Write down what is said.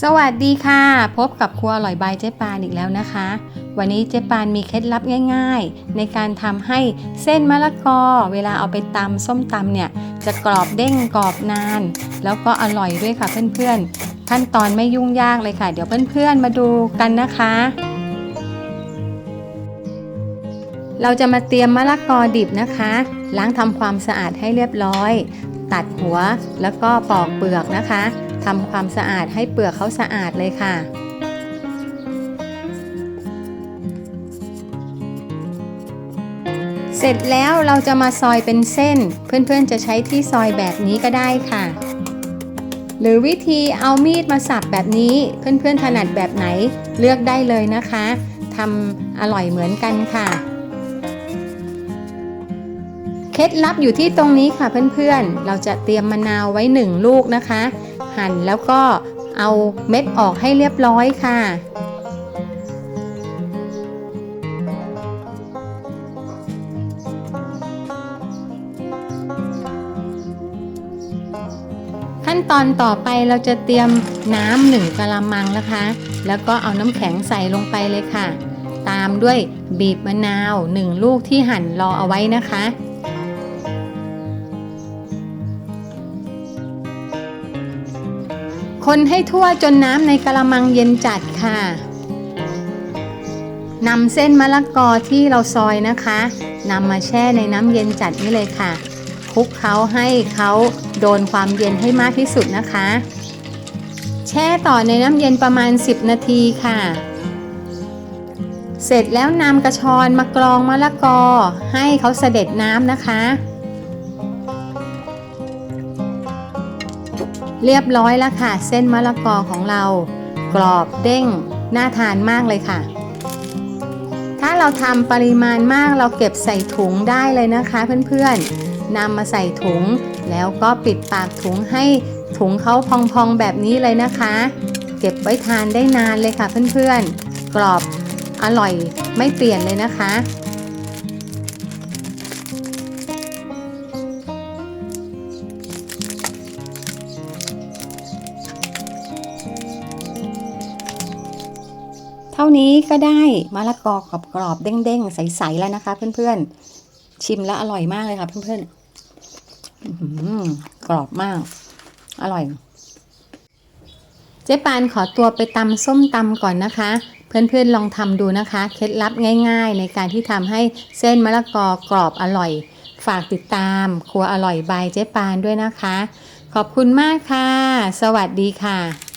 สวัสดีค่ะ พบกับครัวอร่อยบายเจ๊ปานอีกแล้วนะคะ วันนี้เจ๊ปานมีเคล็ดลับง่าย ๆ ในการทำให้เส้นมะละกอ เวลาเอาไปตำส้มตำเนี่ย จะกรอบเด้งกรอบนาน แล้วก็อร่อยด้วยค่ะเพื่อนๆ ขั้นตอนไม่ยุ่งยากเลยค่ะ เดี๋ยวเพื่อนๆมาดูกันนะคะ เราจะมาเตรียมมะละกอดิบนะคะ ล้างทำความสะอาดให้เรียบร้อย ตัดหัวแล้วก็ปอกเปลือกนะคะ ทำความสะอาดให้เปลือกเขาสะอาดเลยค่ะ เสร็จแล้วเราจะมาซอยเป็นเส้น เพื่อนๆจะใช้ที่ซอยแบบนี้ก็ได้ค่ะ หรือวิธีเอามีดมาสับแบบนี้เพื่อนๆถนัดแบบไหนเลือกได้เลยนะคะทำอร่อยเหมือนกันค่ะเคล็ดลับอยู่ที่ตรงนี้ค่ะเพื่อนๆ เราจะเตรียมมะนาวไว้หนึ่งลูกนะคะ หั่นแล้วก็เอาเม็ดออกให้เรียบร้อยค่ะ ขั้นตอนต่อไปเราจะเตรียมน้ำหนึ่งกะละมังนะคะ แล้วก็เอาน้ำแข็งใส่ลงไปเลยค่ะ ตามด้วยบีบมะนาวหนึ่งลูกที่หั่นรอเอาไว้นะคะ คนให้ทั่วจนน้ำในกระมังเย็นจัดค่ะนำเส้นมะละกอที่เราซอยนะคะนำมาแช่ในน้ำเย็นจัดนี่เลยค่ะคลุกเขาให้เขาโดนความเย็นให้มากที่สุดนะคะ แช่ต่อในน้ำเย็นประมาณ 10 นาทีค่ะ เสร็จแล้วนำกระชอนมากรองมะละกอให้เขาเสด็จน้ำนะคะ เรียบร้อยแล้วค่ะ เส้นมะละกอของเรา กรอบเด้งน่าทานมากเลยค่ะ ถ้าเราทำปริมาณมากเราเก็บใส่ถุงได้เลยนะคะ เพื่อนๆนำมาใส่ถุง แล้วก็ปิดปากถุงให้ถุงเขาพองๆแบบนี้เลยนะคะ เก็บไว้ทานได้นานเลยค่ะเพื่อนๆ กรอบอร่อยไม่เปลี่ยนเลยนะคะ เท่านี้ก็ได้มะละกอกรอบๆเด้งๆ ใสๆแล้วนะคะ เพื่อนๆ ชิมแล้วอร่อยมากเลยค่ะเพื่อนๆกรอบมาก อร่อย เจ๊ปานขอตัวไปตำส้มตำก่อนนะคะ เพื่อนๆลองทำดูนะคะ เคล็ดลับง่าย ๆ ในการที่ทำให้เส้นมะละกอกรอบอร่อย ฝากติดตาม ครัวอร่อยบายเจ๊ปานด้วยนะคะ ขอบคุณมากค่ะ สวัสดีค่ะ